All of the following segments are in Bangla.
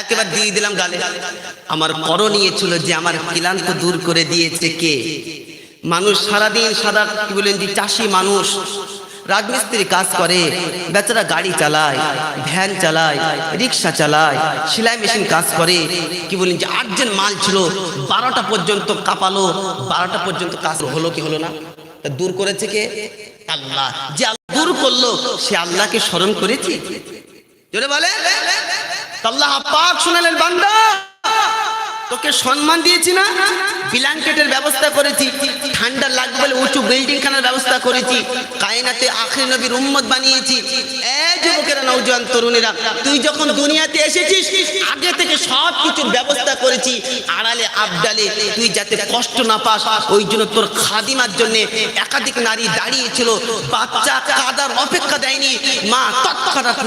একেবারে দিয়ে দিলাম গালে। আমার করণীয় ছিল যে আমার ক্লান্ত দূর করে দিয়েছে কে? মানুষ সারাদিন সাদা, কি বলেন যে চাষি মানুষ, রাজমিস্ত্রি কাজ করে, বেচারা গাড়ি চালায়, ভ্যান চালায়, রিক্সা চালায়, সেলাই মেশিন কাজ করে, কি বলেন যে আর্জেন্ট মাল ছিল, বারোটা পর্যন্ত কাঁপালো, বারোটা পর্যন্ত কাজ হলো কি হলো না? দূর করেছে কে? আল্লাহ। যে দূর করল, সে আল্লাহকে স্মরণ করেছি? জোরে বলে আল্লাহ পাক শুনালেন বান্দা। তোকে সম্মান দিয়েছি না? ব্ল্যাঙ্কেটের ব্যবস্থা করেছি, ঠান্ডা লাগবে উঁচু বিল্ডিং খানার ব্যবস্থা করেছি, কায়নাতে আখির নবীর উম্মত বানিয়েছি। যুবকেরা তুই যখন দুনিয়াতে এসেছিস, আগে থেকে ব্যবস্থা করেছি, আড়ালে তুই কষ্ট না পাস, ওই জন্য তোর খাদিমার জন্য একাধিক নারী বাচ্চা অপেক্ষা দেয়নি, মা তৎক্ষণাৎ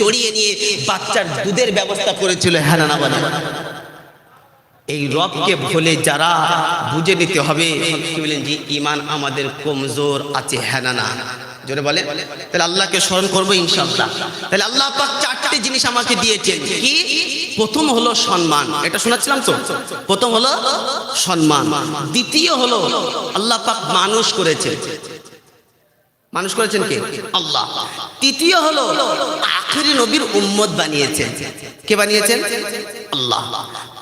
জড়িয়ে নিয়ে বাচ্চার দুধের ব্যবস্থা করেছিল। হ্যাঁ না। এই রবকে ভুলে যারা বুঝে নিতে হবে। কি বলেন যে ইমান আমাদের কমজোর আছে হ্যাঁ না জোরে বলে তাহলে আল্লাহকে স্মরণ করব ইনশাআল্লাহ। তাহলে আল্লাহ পাক চারটে জিনিস আমাকে দিয়েছেন। কি? প্রথম হলো সম্মান। এটা শোনাচ্ছিলাম তো? প্রথম হলো সম্মান। দ্বিতীয় হলো আল্লাহ পাক মানুষ করেছে মানুষ করেছেন কে? আল্লাহ। তৃতীয় হলো, আখেরি নবীর উম্মত বানিয়েছেন। কে বানিয়েছেন? আল্লাহ।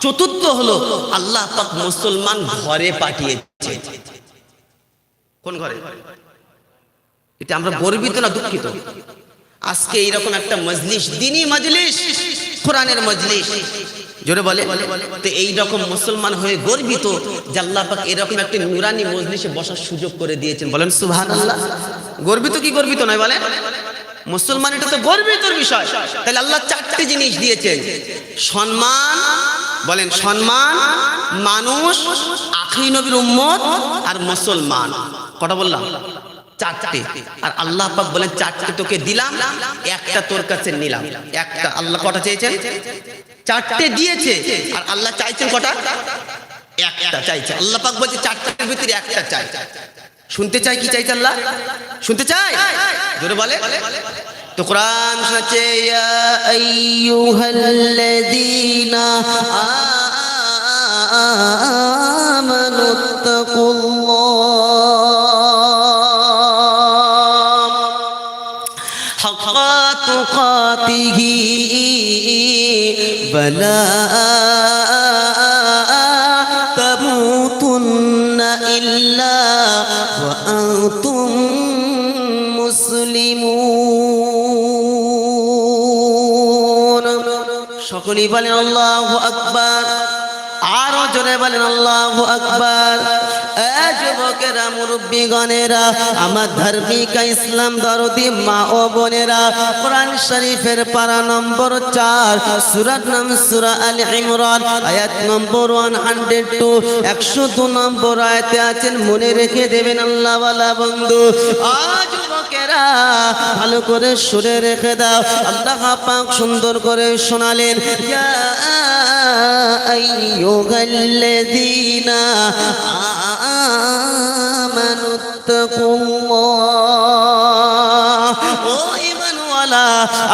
চতুর্থ হলো, আল্লাহ পাক মুসলমান ঘরে পাঠিয়েছে কোন ঘরে? এটা আমরা গর্বিত না দুঃখিত? আজকে এইরকম একটা মজলিস, দিনই মজলিস। কোরআনের মজলিস। জোরে বলে, তো এই রকম মুসলমান হয়ে গর্বিত যে আল্লাহ পাক এরকম একটা নুরানি মজলিসে বসার সুযোগ করে দিয়েছেন। বলেন, সুবহানাল্লাহ। গর্বিত কি গর্বিত নয় বলে মুসলমান এটা তো গর্বিতর বিষয়। তাহলে আল্লাহ চারটি জিনিস দিয়েছেন। সম্মান, বলেন, সম্মান, মানুষ, আখরি নবীর উম্মত আর মুসলমান। কটা বললাম? চারটে। আর আল্লাহ পাক বলেন চারটে তোকে দিলাম, একটা তোর কাছে নিলাম। একটা আল্লাহ কটা চেয়েছেন চারটে দিয়েছে। আর আল্লাহ চাইছেন কটা? একটা চাইছে। আল্লাহ পাক বলছে চারটের ভিতরে একটা চাই। শুনতে চাই কি চাইছে আল্লাহ? শুনতে চাই? জোরে বলে। তো কোরআন শোনাচ্ছে, ইয়া আইয়ুহাল্লাযীনা আমানু তুকাতিহি বলা تموتن إلا وأنتم মুসলিমুন সকলেই বলেন আল্লাহ আকবার আরো জোরে বলেন আল্লাহ আকবার এ যুবকেরা, মুরব্বীগণেরা, আমার ধার্মিকা ইসলাম দরদি মা ও বোনেরা, কোরআন শরীফের পারা নম্বর চার, সুরাত নাম সুরা আল ইমরান, আয়াত নম্বর ওয়ান হান্ড্রেড টু, একশো দু নম্বর আয়াতে আছেন, মনে রেখে দেবেন আল্লাহওয়ালা বন্ধু। আজ যুবকেরা, ভালো করে সুরে রেখে দাও, আল্লাহ পাক সুন্দর করে শোনালেন, ইয়া আইয়ুহাল্লাযীনা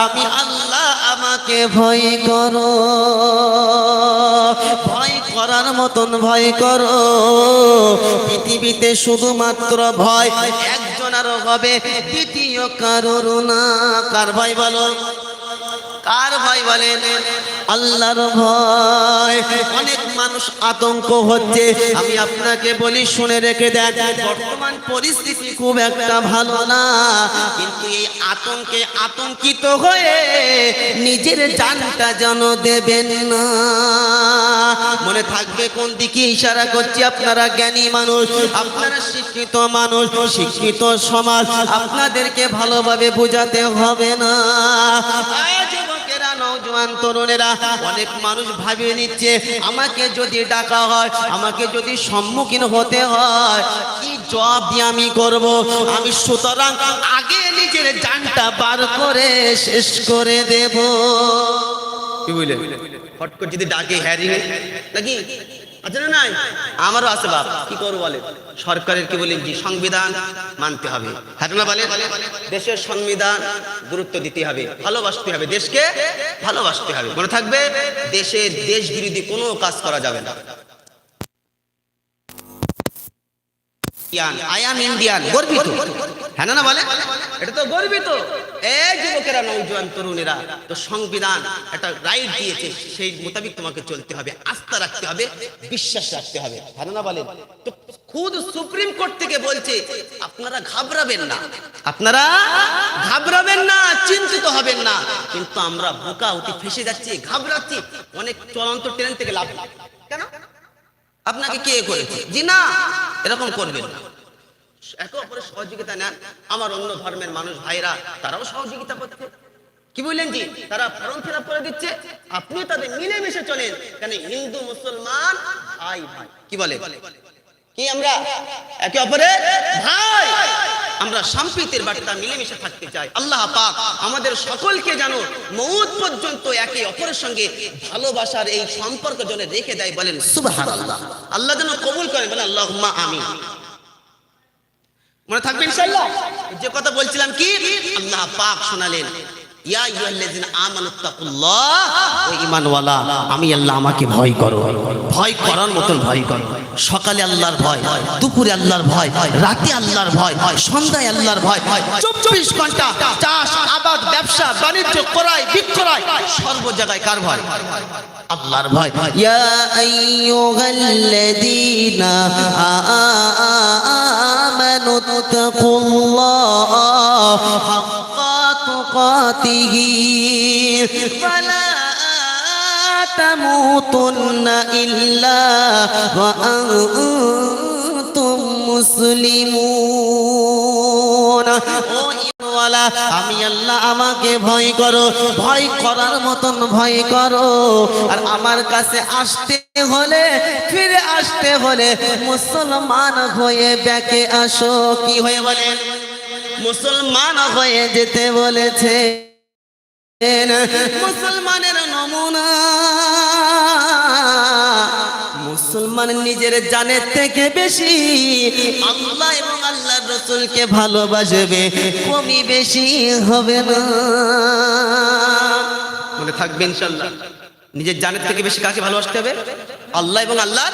আমি আল্লাহ আমাকে ভয় করো। ভয় করার মতন ভয় করো। পৃথিবীতে শুধুমাত্র ভয় একজনেরও হবে, দ্বিতীয় কারোর না। কার ভয় বলো? কার ভয় বলেন? আল্লাহর ভয়। অনেক মানুষ আতঙ্ক হচ্ছে। আমি আপনাকে বলি, শুনে রেখে দেন, বর্তমান পরিস্থিতি খুব একটা ভালো না। কিন্তু এই আতঙ্কে আতঙ্কিত হয়ে নিজের জানটা যেন দেবেন না। মনে থাকবে কোন দিকে ইশারা করছি, আপনারা জ্ঞানী মানুষ, আপনারা শিক্ষিত মানুষ, শিক্ষিত সমাজ, আপনাদেরকে ভালোভাবে বোঝাতে হবে না। নওজোয়ান তরুণেরা, অনেক মানুষ ভাবিয়ে নিচ্ছে, আমাকে যদি ডাকা হয়, আমাকে যদি সম্মুখীন হতে হয়, কি জবাব দিয়ে আমি করব? আমি সুতরাং আগে নিজের জানটা বার করে শেষ করে দেব। কি বুঝলে হট করে যদি ডাকে হ্যারি নাকি? আছে না নাই? আমারও আছে বাপ। কি করব বলে? সরকারের কি বলি জি সংবিধান মানতে হবে। হ্যাঁ বলে? দেশের সংবিধান গুরুত্ব দিতে হবে, ভালোবাসতে হবে, দেশকে ভালোবাসতে হবে। মনে থাকবে? দেশের দেশ বিরোধী কোনো কাজ করা যাবে না। হ্যাঁ হ্যাঁ আপনারা না। আপনারা না, চিন্তিত হবেন না। কিন্তু আমরা বোকা উঠে ফেসে যাচ্ছি, ঘাবড়াচ্ছি, অনেক চলন্ত ট্রেন থেকে লাভ কেন? আপনাকে কে করেছে? না এরকম করবেন না। অপরের সহযোগিতা নেন। আমার অন্য ধর্মের মানুষ ভাইরা, তারাও সহযোগিতা করতে কি বললেন জি? তারা ফর্ম ফিল করে দিচ্ছে। আপনি তাদের মিলেমিশে চলেন। কেন হিন্দু, মুসলমান আই ভাই। কি বলে কি আমরা? একে অপরের ভাই। আমরা সম্প্রীতির বার্তা মিলেমিশে থাকতে চাই। আল্লাহ পাক আমাদের সকলকে যেন মৌত পর্যন্ত একে অপরের সঙ্গে ভালোবাসার এই সম্পর্ক যেন রেখে দেয় বলেন সুবহানাল্লাহ। আল্লাহ যেন কবুল করেন বলেন, আল্লাহুম্মা আমিন। মনে থাকবে ইনশাআল্লাহ? যে কথা বলছিলাম কি? আল্লাহ পাক শোনালেন। আমি আল্লাহ আমাকে ভয় করো। ভয় করার মতন ভয় করো। সকালে আল্লাহর ভয়, দুপুরে আল্লাহর ভয়, রাতে আল্লাহর ভয়, সন্ধ্যায় আল্লাহর ভয়, চব্বিশ ঘণ্টা চাষ, আবাদ, ব্যবসা, বাণিজ্য, করায়, বিক্রয়, সর্ব জায়গায় কার ভয়? আল্লাহর ভয়। ইয়া আইয়ুহাল্লাযীনা আমানুত্তাকুল্লাহ آمنوا اتقوا الله حق تقاته فلا تموتن إلا وأنتم مسلمون ও ইমানওয়ালা, আমি আল্লাহ আমাকে ভয় করো ভয় করার মতন ভয় করো আর আমার কাছে আসতে হলে ফিরে আসতে হলে মুসলমান হয়ে ব্যাকে আসো কি হয়ে বলেন মুসলমান হয়ে যেতে বলেছে মুসলমানের নমুনা। মুসলমান নিজের জানের থেকে বেশি আল্লাহ এবং আল্লাহর রসুলকে ভালোবাসবে কমি বেশি হবে না। মনে থাকবে ইনশাল্লাহ নিজের জানের থেকে বেশি কাকে ভালোবাসতে হবে? আল্লাহ এবং আল্লাহ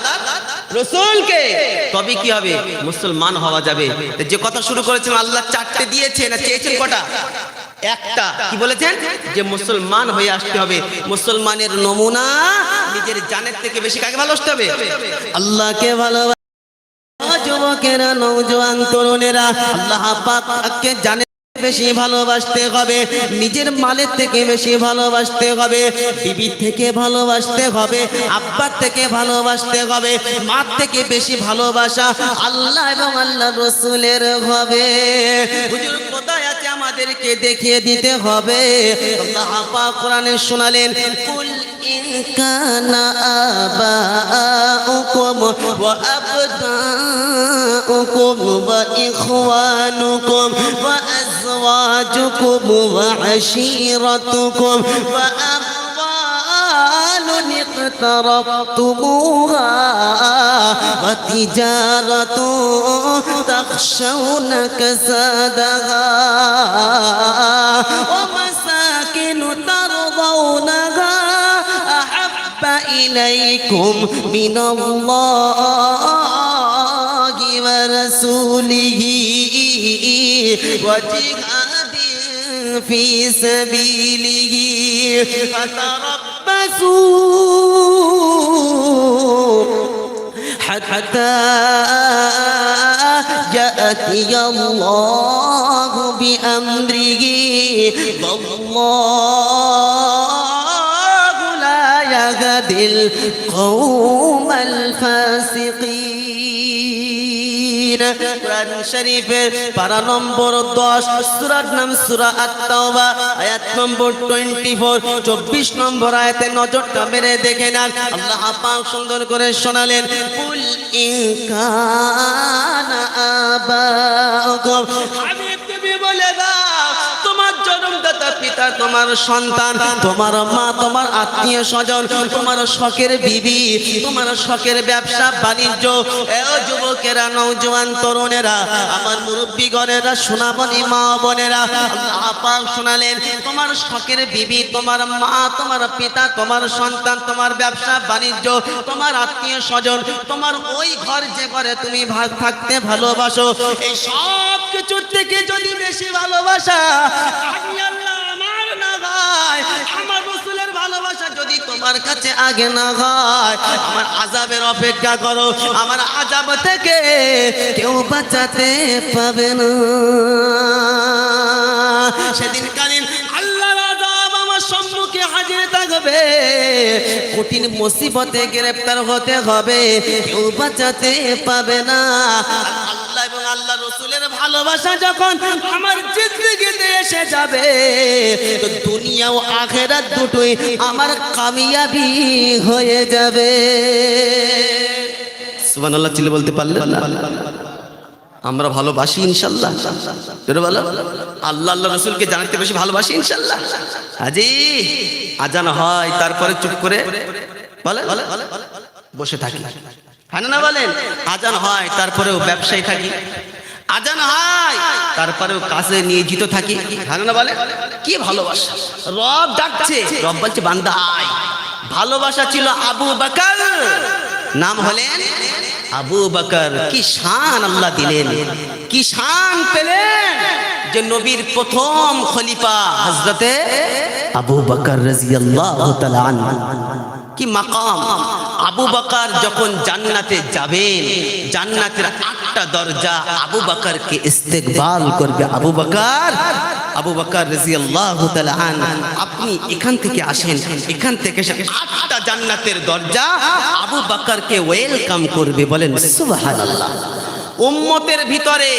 রসুলকে। তবে কি হবে? মুসলমান হওয়া যাবে। যে কথা শুরু করেছেন, আল্লাহ চারটে দিয়েছে না চেয়েছেন কটা? একটা। কি বলেছেন? যে মুসলমান হয়ে আসতে হবে। মুসলমানের নমুনা নিজের জানের থেকে বেশি কাকে ভালোবাসতে হবে? আল্লাহকে ভালোবাসা। যুবকেরা নৌজওয়ান তরুণেরা আল্লাহ জানে বেশি ভালোবাসতে হবে, নিজের মালের থেকে বেশি ভালোবাসতে হবে বিবি থেকে ভালোবাসতে হবে, আব্বার থেকে ভালোবাসতে হবে, মার থেকে বেশি ভালোবাসা আল্লাহ এবং আল্লাহ রসুলের হবে। কোথায় আছে আমাদেরকে দেখিয়ে দিতে হবে? কোরআনে শোনালেন إن كان آباؤكم وأبناؤكم وإخوانكم وأزواجكم وعشيرتكم وأموال اقترفتموها وتجارة تخشون كسادها ومساكن ترضون إليكم من الله ورسوله وجهاد في سبيله فتربصوا حتى يأتي الله بأمره. والله يهدي القوم الفاسقين কোরআন শরীফের পারা নম্বর দশ সুরার নাম সুরা আত্মাওবা আয়াত নম্বর টোয়েন্টি ফোর চব্বিশ নম্বর আয়াতে নজরটা মেরে দেখে নেন আল্লাহ পাক সুন্দর করে শোনালেন কুল ইন কানা আবাউকুম হাবিব নবী বলে দাও জন্মদাতা পিতা, তোমার সন্তান, তোমার মা, তোমার আত্মীয় স্বজন, তোমার শখের বিবি, তোমার শখের ব্যবসা, বাণিজ্য। যুবকেরা নৌজওয়ান তরুণেরা, আমার মুরব্বীগণেরা সোনাবনি মা বোনেরা পাক শোনালেন, তোমার শখের বিবি, তোমার মা, তোমার পিতা, তোমার সন্তান, তোমার ব্যবসা, বাণিজ্য, তোমার আত্মীয় স্বজন, তোমার ওই ঘর যে ঘরে তুমি ভাগ থাকতে ভালোবাসো, এই সব কিছুর থেকে যদি বেশি ভালোবাসা আল্লাহ আমার ভালোবাসা যদি তোমার কাছে আগে না আমার আজাবের অপেক্ষা করো, আমার থেকে কেউ পাবে না। সেদিন আমার থাকবে। কঠিন মুসিবতে গ্রেফতার হতে হবে, কেউ বাঁচাতে পাবে না। আল্লাহ রসুলের ভালোবাসা যখন আমার জিন্দগিতে এসে যাবে তো দুনিয়া ও আখেরাত দুটোই আমার কামিয়াবি হয়ে যাবে সুবহানাল্লাহ চিল্লে বলতে পারলেন না আমরা ভালোবাসি ইনশাল্লাহ বলো আল্লাহ আল্লাহ রসুলকে জানাতে বেশি ভালোবাসি ইনশাল্লাহ হাজি আজান হয় তারপরে চুপ করে বলে বসে থাকি না বলেন? আজান হয়, তারপরেও ব্যবসায়ী থাকি। আজান হয়, তারপরেও কাছে নিয়োজিত থাকি। না বলে কি ভালোবাসা? রব ডাকছে, রব বলছে, বান্দা ভালোবাসা ছিল আবু বাকার। নাম হলেন আবু বকর। কি শান আল্লাহ দিলেন। কি শান পেলেন যে নবীর প্রথম খলিফা হজরতে আবু বকর রাদিয়াল্লাহু তাআলা আনহু। কি মাকাম? আবু বাকার যখন জান্নাতে যাবেন, জান্নাতের আটটা দরজা আবু বকরকে ইস্তেকবাল করবে। আবু বকর, আবু বাকার রাদিয়াল্লাহু তাআলা আন আপনি এখান থেকে আসেন। এখান থেকে আটটা জান্নাতের দরজা আবু বকরকে ওয়েলকাম করবে, বলেন, সুবহানাল্লাহ। উম্মতের ভিতরে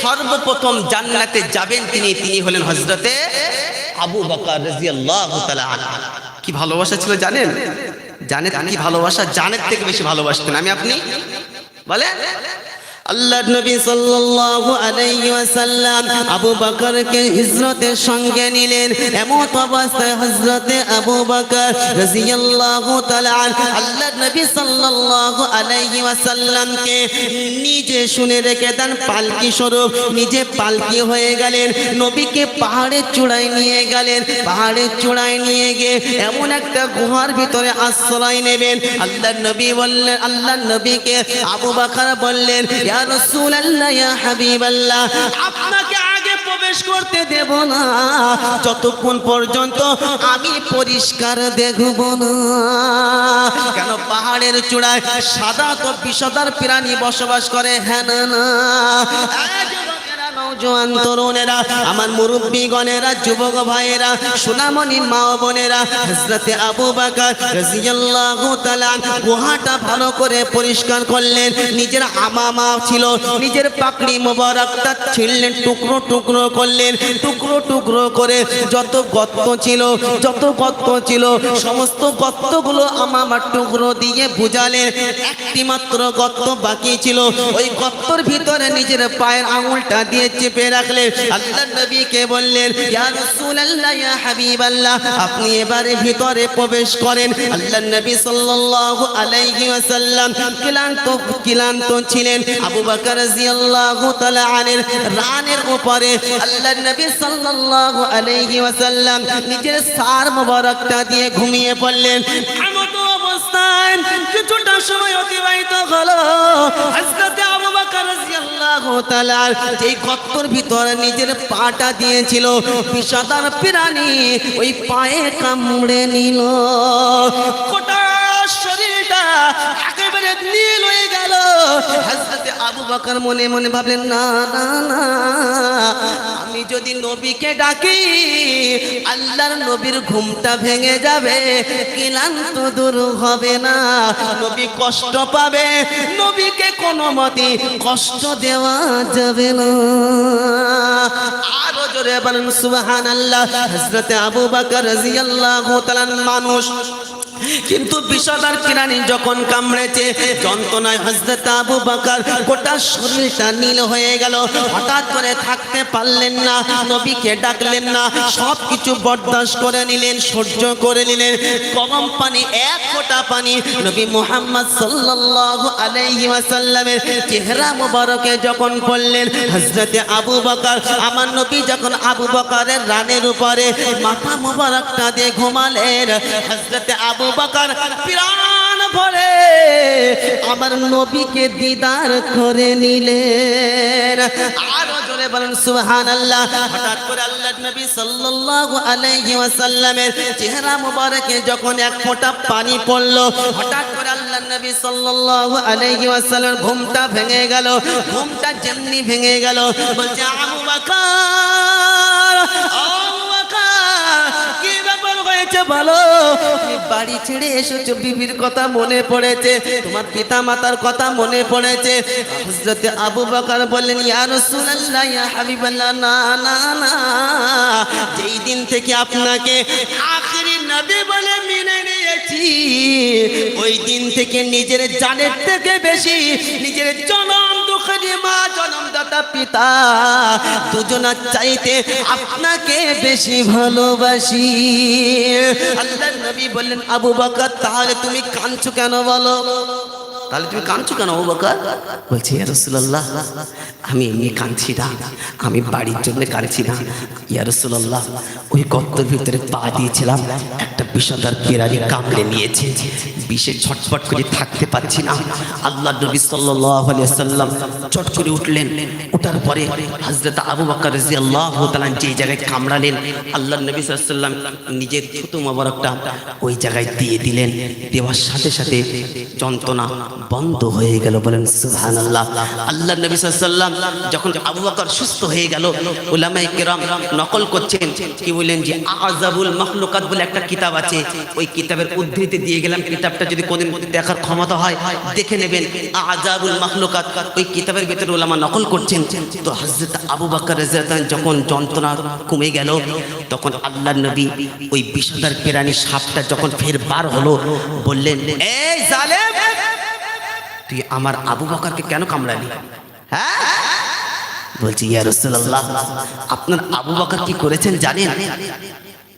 সর্বপ্রথম জান্নাতে যাবেন তিনি তিনি হলেন হযরতে আবু বকর রাদিয়াল্লাহু তাআলা আন কি ভালোবাসা ছিল জানেন? জানে কি ভালোবাসা? জানের থেকে বেশি ভালোবাসতেন। আমি আপনি? বলে আল্লাহ নবী সাল্লাল্লাহু আলাইহি ওয়াসাল্লাম আবু বকরকে হিজরতের সঙ্গে নিলেন। এমন অবস্থায় হযরতে আবু বকর রাদিয়াল্লাহু তাআলা আল্লাহ নবী সাল্লাল্লাহু আলাইহি ওয়াসাল্লামকে নিজে শুনে রেখে দেন, পালকি স্বরূপ নিজে পালকি হয়ে গেলেন, নবীকে পাহাড়ের চূড়ায় নিয়ে গেলেন, পাহাড়ের চূড়ায় নিয়ে গিয়ে এমন একটা গুহার ভিতরে আশ্রয় নেবেন। আল্লাহ নবী বললেন আল্লাহ নবীকে আবু বকর বললেন আপনাকে আগে প্রবেশ করতে দেব না। যতক্ষণ পর্যন্ত আমি পরিষ্কার দেখব না। কেন পাহাড়ের চূড়ায় সাদা তো বিষদার প্রাণী বসবাস করে? হ্যাঁ না না এই নওজোয়ান তরুণেরা, আমার মুরব্বী গণেরা যুবক ভাইয়েরা, সোনামণি মা বোনেরা হজরতে আবু বাকার তাআলা গুহাটা ভালো করে পরিষ্কার করলেন। নিজের আমামা ছিল, নিজের পাকড়ি মোবারকটা ছিললেন টুকরো টুকরো করলেন, টুকরো টুকরো করে যত গর্ত ছিল, যত গর্ত ছিল, সমস্ত গর্তগুলো আমামার টুকরো দিয়ে বুঝালেন একটি মাত্র গর্ত বাকি ছিল, ওই গর্তর ভিতরে নিজের পায়ের আঙুলটা দিয়ে চেপে রাখলেন। আল্লাহ নবীকে বললেন আপনি এবারে ভিতরে প্রবেশ করেন। আল্লাহ নবী সাল্লাল্লাহু আলাইহি ওয়াসাল্লাম ক্লান্ত ক্লান্ত ছিলেন। আবু বকর রাদিয়াল্লাহু তাআলা আনের রানের উপরে আল্লাহ নবী সাল্লাল্লাহু আলাইহি ওয়াসাল্লাম নিজের সার মোবারকটা দিয়ে ঘুমিয়ে পড়লেন। অবস্থায় কিছুটা সময় অতিবাহিত হলো। আবু বকর রাদিয়াল্লাহু তাআলা ভিতরে নিজের পাটা দিয়েছিল, বিষাদার প্রাণী ওই পায়ে কামড়ে নিল। শরীরটা একেবারে নীল হয়ে গেল। হযরত আবু বকর মনে মনে ভাবলেন, না না না, আমি যদি নবীকে ডাকি, আল্লাহর নবীর ঘুমটা ভেঙে যাবে, ক্লান্ত দূর হবে না। নবী কষ্ট পাবে, নবীকে কোনো মতে কষ্ট দেওয়া যাবে না। আরও জোরে বলেন, সুবহানাল্লাহ। হযরতে আবু বকর রাদিয়াল্লাহু তাআলা মানুষ কিন্তু বিষদার কিরানি যখন কামড়েছে, যন্ত্রণায় হজরত আবু বাকার গোটা শরীরটা নীল হয়ে গেল। হঠাৎ করে থাকতে পারলেন না, নবীকে ডাকলেন না সব কিছু বরদাস্ত করে নিলেন, সহ্য করে নিলেন। গরম পানি, এক ফোঁটা পানি নবী মুহাম্মদ সাল্লাল্লাহু আলাইহি ওয়াসাল্লামের চেহারা মোবারকে যখন পড়লেন, হযরতে আবু বকর, আমার নবী যখন আবু বকরের রানের উপরে মাথা মোবারকটা দিয়ে ঘুমালেন, হযরতে আবু বকর প্রাণ ভরে আমার নবীকে দিদার করে নিলেন। আরও জোরে বলেন, সুবহানাল্লাহ। হঠাৎ করে যখন এক ফোঁটা পানি পড়ল, হঠাৎ করে ঘুমটা ভেঙে গেল। ঘুমটা যেমনি ভেঙে গেল, বলছে হয়েছে তুমি বাড়ি ছেড়ে এসেছ, বিবির কথা মনে পড়েছে। তোমার পিতা মাতার কথা মনে পড়েছে। হযরতে আবু বকর বললেন, ইয়া রাসূলুল্লাহ, ইয়া না না না। যেই দিন থেকে আপনাকে আখেরি নবী বলে মেনে নিয়েছি, ওই দিন থেকে নিজের জানের থেকে বেশি নিজের জনম দুঃখী মা, জনমদাতা, পিতা, দুজনার চাইতে আপনাকে বেশি ভালোবাসি। আল্লাহ নবী বললেন, আবু বকর, তাহলে তুমি কাঁদছো কেন বলো? তাহলে তুমি কাঁদছো কেন, আবু বকর? বলছি, ইয়া রাসূলুল্লাহ, আমি এমনি কাঁদছি না, আমি বাড়ির জন্য কাঁদছি না। ইয়া রাসূলুল্লাহ, ওই গর্তের ভিতরে পা দিয়েছিলাম, একটা বিষদার কেরানি কামড়ে নিয়েছে। বিষে ছটফট করে থাকতে পারছি না। আল্লাহ নবী আলাইহি সাল্লাম চট করে উঠলেন। ওঠার পরে হযরত আবু বকর রাদিয়াল্লাহু তাআলা যে জায়গায় কামড়ালেন আল্লাহ নবী সাল্লাম নিজের থুতু মোবারকটা ওই জায়গায় দিয়ে দিলেন। দেওয়ার সাথে সাথে যন্ত্রণা বন্ধ হয়ে গেল বলেন, সুবহানাল্লাহ। আল্লাহ নবী সাল্লাল্লাহু আলাইহি সাল্লাম যখন আবু বকর সুস্থ হয়ে গেল, উলামায়ে কেরাম নকল করছেন, কি বলেন যে আযাবুল মাখলুকাত বলে একটা কিতাব আছে, ওই কিতাবের উদ্ধৃতি দিয়ে গেলাম, কিতাবটা যদি কোনদিন দেখার ক্ষমতা হয়, দেখে নেবেন আযাবুল মাখলুকাত, ওই কিতাবের ভিতরে উলামা নকল করছেন। তো হযরত আবু বকর যখন যন্ত্রণা কমে গেল, তখন আল্লাহর নবী ওই বিষদার কেরানি সাপটা যখন ফের বার হলো, বললেন, এই জালেম তুই আমার আবু বকরকে কেন কামড়ালি? হ্যাঁ? বলছি, ইয়া রাসূলুল্লাহ, আপনার আবু বকর কি করেছেন জানেন?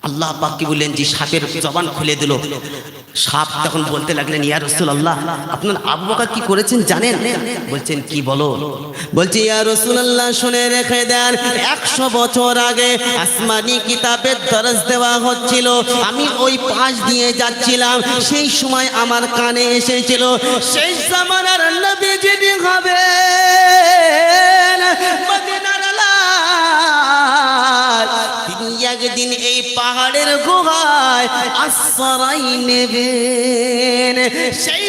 আল্লাহ পাক কি বললেন? যে সাপের জবান খুলে দিল। সাপ তখন বলতে লাগলেন, ইয়া রাসূলুল্লাহ, আপনার আবু বকর কি করেছেন জানেন? বলছেন, কি বলো? বলছি, ইয়া রাসূলুল্লাহ, শুনে রেখে দেন 100 বছর আগে আসমানি কিতাবের দরস দেওয়া হচ্ছিল। আমি ওই পাশ দিয়ে যাচ্ছিলাম, সেই সময় আমার কানে এসেছিল সেই জামানার নবী যিনি হবে একদিন এই পাহাড়ের গুহায় আশ্রয় নেবেন সেই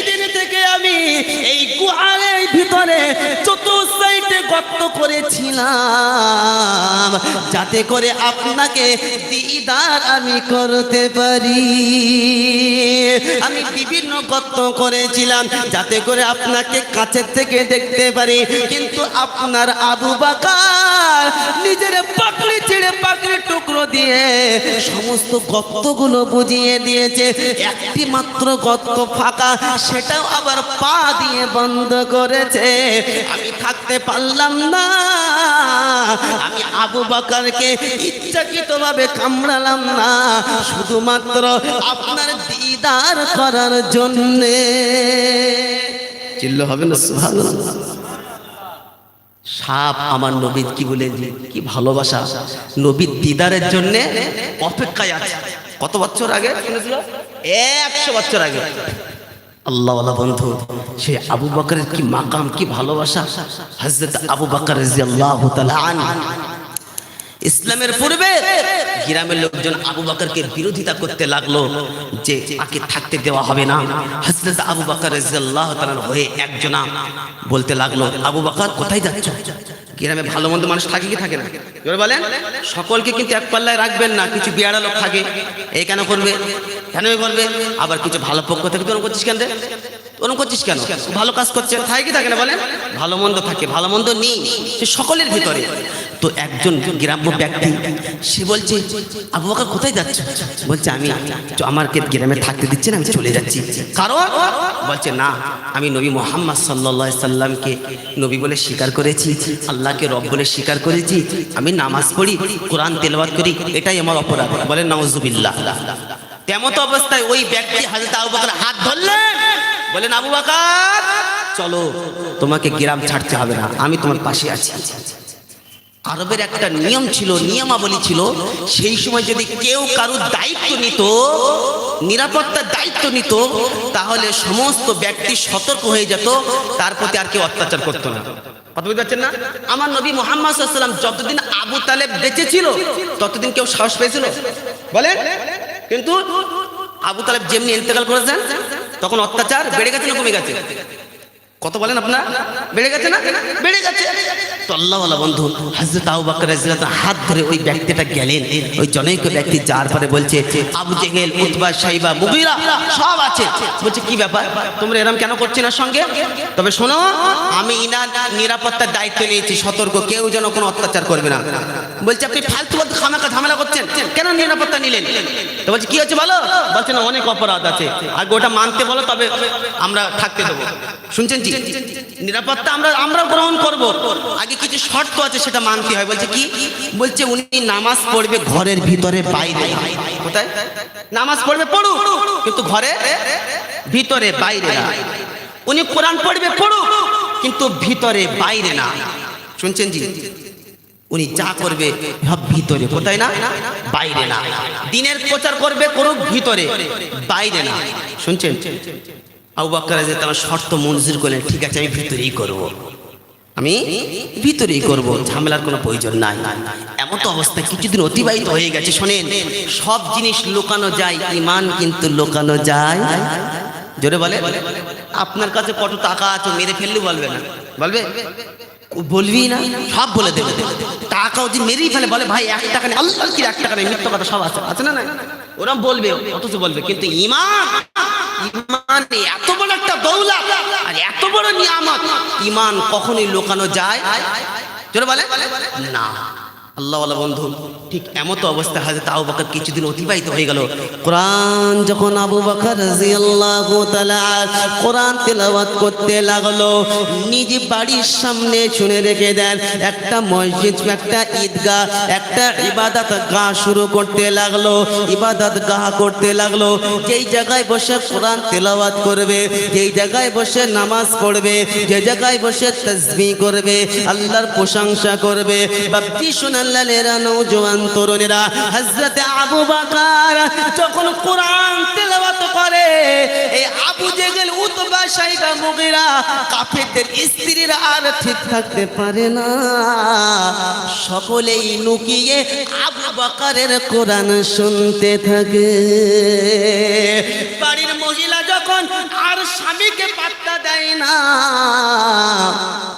এই গুহার ভিতরে চতুর্সাইডে গর্ত করেছিলাম। যাতে করে আপনাকে দিদার আমি করতে পারি। আমি বিভিন্ন গর্ত করেছিলাম যাতে করে আপনাকে কাছের থেকে দেখতে পারি। কিন্তু আপনার আবু বাকার নিজের পাকড়ি ছেড়ে পাকড়ি টুকরো দিয়ে সমস্ত গর্তগুলো বুঝিয়ে দিয়েছে। একটি মাত্র গর্ত ফাঁকা, সেটাও আবার পা দিয়ে বন্ধ করেছে। আমি থাকতে পারলাম না। আমি আবু বাকারকে ইচ্ছাকৃতভাবে কামড়ালাম না। শুধুমাত্র আপনার দিদার করার জন্যে। চিল্ল হবে না? সুবহানাল্লাহ। সাপ আমার নবীর কি বলে কি ভালোবাসা? নবীর দিদারের জন্য অপেক্ষায় আছে। কত বছর আগে? শুনেছিল একশো বছর আগে। আল্লাহ বন্ধু, সে আবু বকরের কি মাকাম, কি ভালোবাসা? হজরত আবু বকর আনহু। ইসলামের পূর্বে গ্রামের লোকজন আবু বকরকে বিরোধিতা করতে লাগল যে তাকে থাকতে দেওয়া হবে না। হযরত আবু বকর রাদিয়াল্লাহু তাআলার হয়ে একজনা বলতে লাগল, আবু বকর, কোথায় যাচ্ছ? গ্রামে ভালো মন্দ মানুষ থাকে কি থাকে না? এবার বলেন। সকলকে কিন্তু এক পাল্লায় রাখবেন না, কিছু বিয়ারা লোক থাকে। এই কেন করবে? কেন করবে? আবার কিছু ভালো পক্ষ থেকে তোর করছিস কেন রে করছিস কেন ভালো কাজ করছে। থাকে কি থাকে না বলে ভালো মন্দ থাকে, ভালো মন্দ নেই। সে সকলের ভিতরে। তো একজন গ্রাম্য ব্যক্তি, সে বলছে, আবু বকর, কোথায় যাচ্ছ? বলছে, আমি আমাকে গ্রামে থাকতে দিচ্ছে না, আমি চলে যাচ্ছি। কারণ? বলছে, না, আমি নবী মোহাম্মদ সাল্লাহ সাল্লামকে নবী বলে স্বীকার করেছি, আল্লাহকে রব বলে স্বীকার করেছি, আমি নামাজ পড়ি, কোরআন তেলাওয়াত করি, এটাই আমার অপরাধ। বলেন নওয়াজুবিল্লাহ তেমত অবস্থায় ওই ব্যক্তি হাজরত আবু বকর হাত ধরলেন। বলেন আবু বকর, চলো, তোমাকে গ্রাম ছাড়তে হবে না, আমি তোমার পাশে আছি। আরবের একটা নিয়ম ছিল, নিয়মাবলী ছিল, সেই সময় যদি কেউ কারুর দায়িত্ব নিত, নিরাপত্তার দায়িত্ব নিত, তাহলে সমস্ত ব্যক্তি সতর্ক হয়ে যেত, তার প্রতি আর কেউ অত্যাচার করতো না। আমার নবী মোহাম্মদ সাল্লাম যতদিন আবু তালেব বেঁচে ছিল, ততদিন কেউ সাহস পেয়েছিল? বলে কিন্তু আবু তালেব যেমনি ইন্তেকাল করেছেন, তখন অত্যাচার বেড়ে গেছে না কমে গেছে? কত বলেন আপনার? বেড়ে গেছে না? বেড়ে গেছে। আমি নিরাপত্তার দায়িত্ব নিয়েছি, সতর্ক, কেউ যেন কোনো অত্যাচার করবে না। বলছে, আপনি ফালতু খামাকা ঝামেলা করছেন? কেন নিরাপত্তা নিলেন? তো বলছে, কি হচ্ছে বলো? বলছে, না, অনেক অপরাধ আছে। আগে ওটা মানতে বলো, তবে আমরা থাকতে দেবো। শুনছেন জি নিরাপত্তা আমরা আমরা গ্রহণ করব। আগে কিছু শর্ত আছে, সেটা মানতে হয়? বলছে কি? বলছে উনি নামাজ পড়বে ঘরের ভিতরে, বাইরে। কোথায়? নামাজ পড়বে, পড়ুক। কিন্তু ঘরে? ভিতরে, বাইরে না। উনি কোরআন পড়বে, পড়ুক। কিন্তু ভিতরে, বাইরে না। শুনছেন জি? উনি যা করবে, সব ভিতরে। কোথায় না? বাইরে না। দিনের প্রচার করবে, করুক ভিতরে। বাইরে না। শুনছেন? আবু বাক্কার যে তার শর্ত মঞ্জুর করলেন, ঠিক আছে, আমি ভিতরেই করব। আমি ভিতরেই করব, ঝামেলার কোনো প্রয়োজন নাই। এমন তো অবস্থা কিছুদিন অতিবাহিত হয়ে গেছে, শোনেন। সব জিনিস লুকানো যায় ইমান কিন্তু লুকানো যায়। জোরে বলে, আপনার কাছে কত টাকা আছে, মেরে ফেললে বলবে না। বলবে? বলবি না, সব বলে দেবে। টাকা যদি মেরেই ফেলে, বলে, ভাই, এক টাকা নেই আল্লাহ কি এক টাকা নেই, মিথ্য কথা সব আছে আছে না না ওরা বলবে, অথচ বলবে, কিন্তু ইমান ইমান এত বড় একটা দৌলা আর এত বড় নিয়ামত ইমান কখনই লুকানো যায়? চলে বলে না। আল্লাহ বন্ধু, ঠিক এমত অবস্থা হাজরত আবু বকর কিছুদিন অতিবাহিত হয়ে গেল। কোরআন যখন আবু বকর কোরআন তেলাওয়াত করতে লাগল, নিজ বাড়ির সামনে শুনে রেখে দেন। একটা মসজিদ, একটা ঈদগাহ, একটা ইবাদত গাহ শুরু করতে লাগল, ইবাদত গাহ করতে লাগল। যেই জায়গায় বসে কোরআন তেলাওয়াত করবে, যেই জায়গায় বসে নামাজ পড়বে, যে জায়গায় বসে তাসবিহ করবে, আল্লাহর প্রশংসা করবে বাপ্তি সোনাল্লালেরা নৌজওয়ান তরুণেরা, হযরতে আবু বকর যখন কোরআন তেলাওয়াত করে, এই আবু জেগেল উতবা মুগিরা কাফেরদের আর ঠিক থাকতে পারে না। সকলেই লুকিয়ে আবু বকরের কোরআন শুনতে থাকে। বাড়ির মহিলা যখন আর স্বামীকে পাত্তা দেয় না,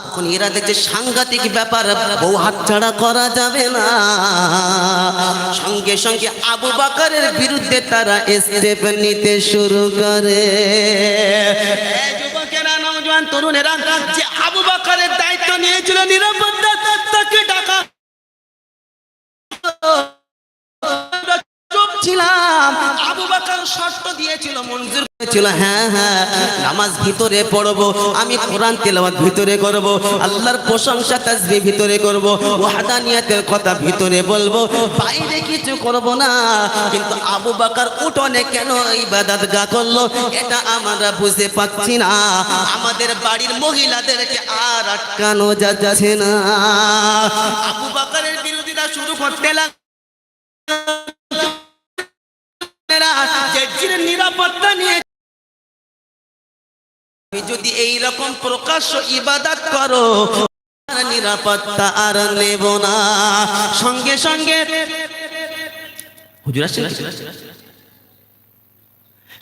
তখন এরা দেখছে সাংঘাতিক ব্যাপার, বউ হাতছাড়া করা যাবে না। সঙ্গে সঙ্গে আবু বাকারের বিরুদ্ধে তারা স্টেপ নিতে শুরু করে। তরুণেরা, যে আবু বাকারের দায়িত্ব নিয়েছিল নিরাপত্তা আবু বাকার শর্ত দিয়েছিল, মঞ্জুর করেছিল হ্যাঁ হ্যাঁ নামাজ ভিতরে পড়ব, আমি কোরআন তেলাওয়াত ভিতরে করব, আল্লাহর প্রশংসা তাসবিহ ভিতরে করব, ওয়াহদানিয়াতের কথা ভিতরে বলব, বাইরে কিছু করব না, কিন্তু আবু বাকার উঠোনে কেন ইবাদত গা করল, এটা আমরা বুঝতে পাচ্ছি না, আমাদের বাড়ির মহিলাদেরকে আর আটকানো যাচ্ছে না। আবু বাকারের বিরোধিতা শুরু করতে লাগ যদি এই রকম প্রকাশ্য ইবাদত করো নিরাপত্তা আর নেব না। সঙ্গে সঙ্গে হুজুর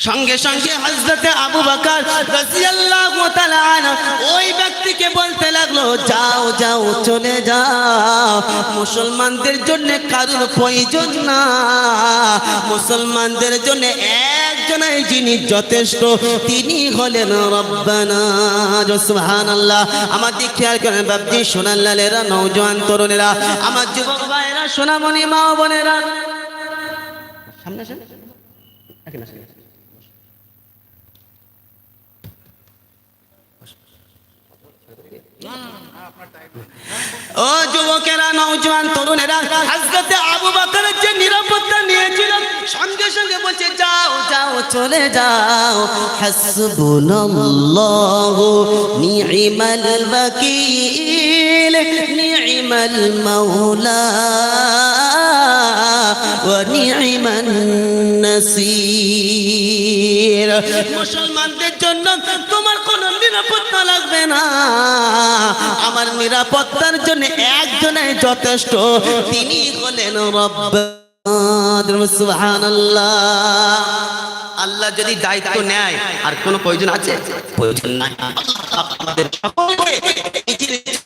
সঙ্গে সঙ্গে হযরতে আবু বকর ওই ব্যক্তিকে বলতে লাগল, যাও যাও, চলে যাও। মুসলমানদের জন্য কারুর প্রয়োজন না। মুসলমানদের জন্য এক একজনাই যিনি যথেষ্ট, তিনি হলেন রব্বানা সুবহানাল্লাহ। আমার দিক খেয়াল করেন, বাপজি, সোনার লালেরা নৌজওয়ান তরুণেরা, আমার যুবক ভাইয়েরা, সোনামণি, মা বোনেরা। সামনে আসেন এখানে আসেন। ও যুবকেরা তরুণেরা, হযরতে আবু যে নিরাপত্তা নিয়েছিল, সঙ্গে সঙ্গে বলছে, যাও যাও, চলে যাও। হাসবুনাল্লাহু নি'মাল ওয়াকিল নি'মাল মাওলা ওয়া নি'মান নাসির। মুসলমানদের জন্য তোমার কোনো লাগবে না। আমার নিরাপত্তার জন্য একজনের যথেষ্ট। তিনি হলেন আল্লাহ যদি দায়িত্ব নেয়, আর কোনো প্রয়োজন আছে? প্রয়োজন নাই। জিনিস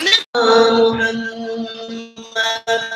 মুহাম্মদ